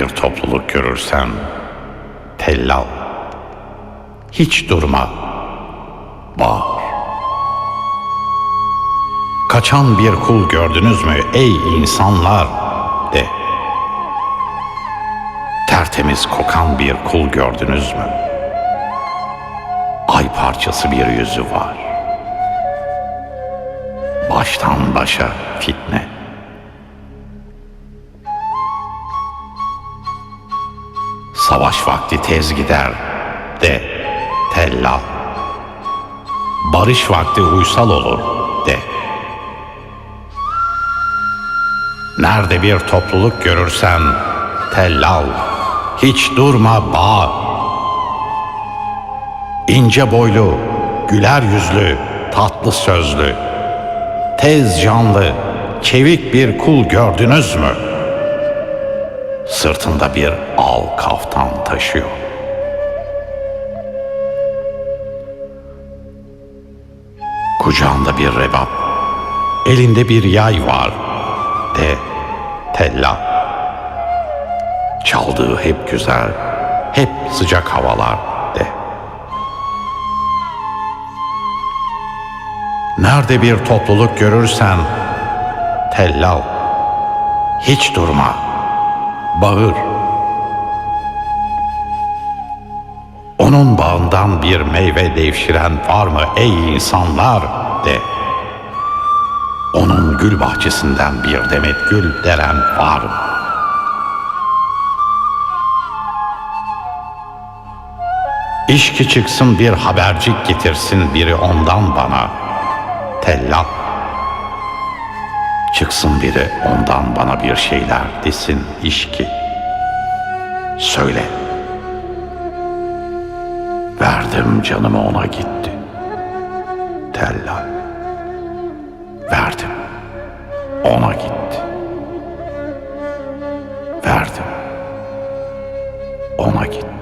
topluluk görürsen tellal. Hiç durma. Bağır. Kaçan bir kul gördünüz mü ey insanlar de. Tertemiz kokan bir kul gördünüz mü? Ay parçası bir yüzü var. Baştan başa fitne. Savaş vakti tez gider de tellal. Barış vakti uysal olur de. Nerede bir topluluk görürsen tellal. Hiç durma bağır. İnce boylu, güler yüzlü, tatlı sözlü, tez canlı, çevik bir kul gördünüz mü? Sırtında bir al kaftan taşıyor. Kucağında bir rebap, elinde bir yay var de tella. Çaldığı hep güzel, hep sıcak havalar de. Nerede bir topluluk görürsen tellal. Hiç durma. Bağır. Onun bağından bir meyve devşiren var mı ey insanlar de. Onun gül bahçesinden bir demet gül deren var mı? İşki çıksın bir habercik getirsin biri ondan bana. Tellal. Çıksın biri ondan bana bir şeyler desin iş ki. Söyle. Verdim canımı ona gitti. Tellal. Verdim. Ona gitti. Verdim. Ona gitti.